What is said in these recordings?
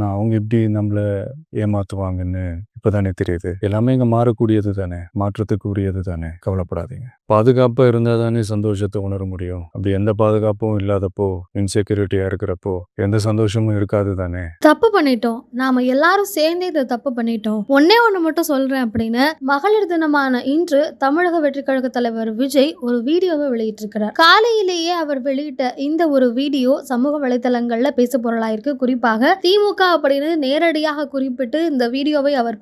ஆனால் அவங்க எப்படி நம்மளை ஏமாற்றுவாங்கன்னு இப்போ தானே தெரியுது? எல்லாமே இங்கே மாறக்கூடியது தானே? மாற்றத்துக்கு உரியது தானே? கவலைப்படாதீங்க. பாதுகாப்பாக இருந்தால் தானே சந்தோஷத்தை உணர முடியும். அப்படி எந்த பாதுகாப்பும் இல்லாதப்போ இன்செக்யூரிட்டியாக இருக்கிறப்போ எந்த சந்தோஷமும் இருக்காது தானே? தப்பு பண்ணிட்டோம். நாம எல்லாரும் சேர்ந்தே இதை தப்பு பண்ணிட்டோம். ஒன்னே ஒண்ணு மட்டும் சொல்றேன் அப்படின்னு மகளிர் தினமான இன்று தமிழக வெற்றி கழக தலைவர் விஜய் ஒரு வீடியோவை வெளியிட்டிருக்கிறார். காலையிலேயே அவர் வெளியிட்ட இந்த ஒரு வீடியோ சமூக வலைதளங்கள்ல பேசு பொருளாயிருக்கு குறிப்பாக திமுக அப்படின்னு நேரடியாக குறிப்பிட்டு இந்த வீடியோவை அவர்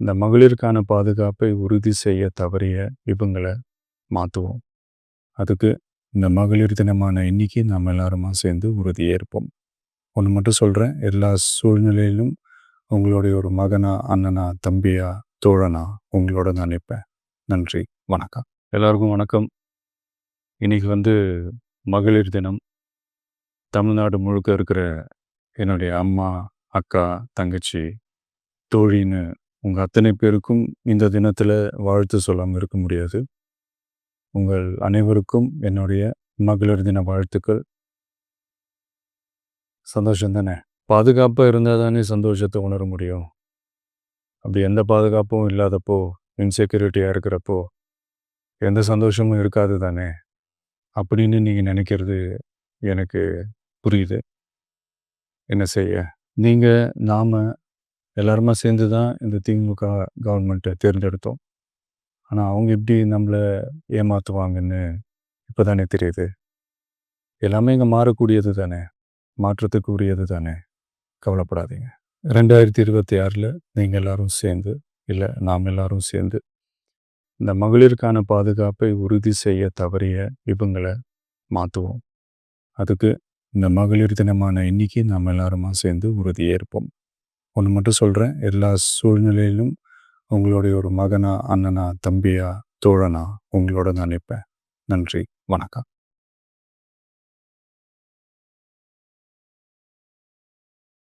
இந்த மகளிருக்கான பாதுகாப்பை உறுதி செய்ய தவறிய இவங்களை மாற்றுவோம் அதுக்கு இந்த மகளிர் தினமான இன்னைக்கு நாம் எல்லாருமா சேர்ந்து உறுதியேற்போம். ஒன்று மட்டும் சொல்கிறேன் எல்லா சூழ்நிலையிலும் உங்களுடைய ஒரு மகனா அண்ணனா தம்பியா தோழனா உங்களோட நான் நிற்பேன். நன்றி. வணக்கம். எல்லாருக்கும் வணக்கம். இன்னைக்கு வந்து மகளிர் தினம். தமிழ்நாடு முழுக்க இருக்கிற என்னுடைய அம்மா அக்கா தங்கச்சி தோழின்னு உங்கள் அத்தனை பேருக்கும் இந்த தினத்தில் வாழ்த்து சொல்லாமல் இருக்க முடியாது. உங்கள் அனைவருக்கும் என்னுடைய மகளிர் தின வாழ்த்துக்கள். சந்தோஷம் தானே? பாதுகாப்பாக இருந்தால் தானே சந்தோஷத்தை உணர முடியும். அப்படி எந்த பாதுகாப்பும் இல்லாதப்போ இன்செக்யூரிட்டியாக இருக்கிறப்போ எந்த சந்தோஷமும் இருக்காது தானே? அப்படின்னு நீங்கள் நினைக்கிறது எனக்கு புரியுது. என்ன செய்ய? நீங்கள் நாம் எல்லாருமா சேர்ந்து தான் இந்த திமுக கவர்மெண்ட்டை தேர்ந்தெடுத்தோம். ஆனால் அவங்க எப்படி நம்மளை ஏமாற்றுவாங்கன்னு இப்போ தானே தெரியுது. எல்லாமே இங்கே மாறக்கூடியது தானே? மாற்றத்துக்கு உரியது தானே? கவலைப்படாதீங்க. ரெண்டாயிரத்தி இருபத்தி ஆறில் நீங்கள் எல்லாரும் சேர்ந்து இல்லை நாம் எல்லாரும் சேர்ந்து இந்த மகளிருக்கான பாதுகாப்பை உறுதி செய்ய தவறிய இவங்களை மாற்றுவோம் அதுக்கு இந்த மகளிர் தினமான இன்னைக்கு நாம் எல்லாருமா சேர்ந்து உறுதியேற்போம். ஒன்று மட்டும் சொல்கிறேன் எல்லா சூழ்நிலையிலும் உங்களுடைய ஒரு மகனா அண்ணனா தம்பியா தோழனா உங்களோட நான் நிற்பேன். நன்றி. வணக்கம்.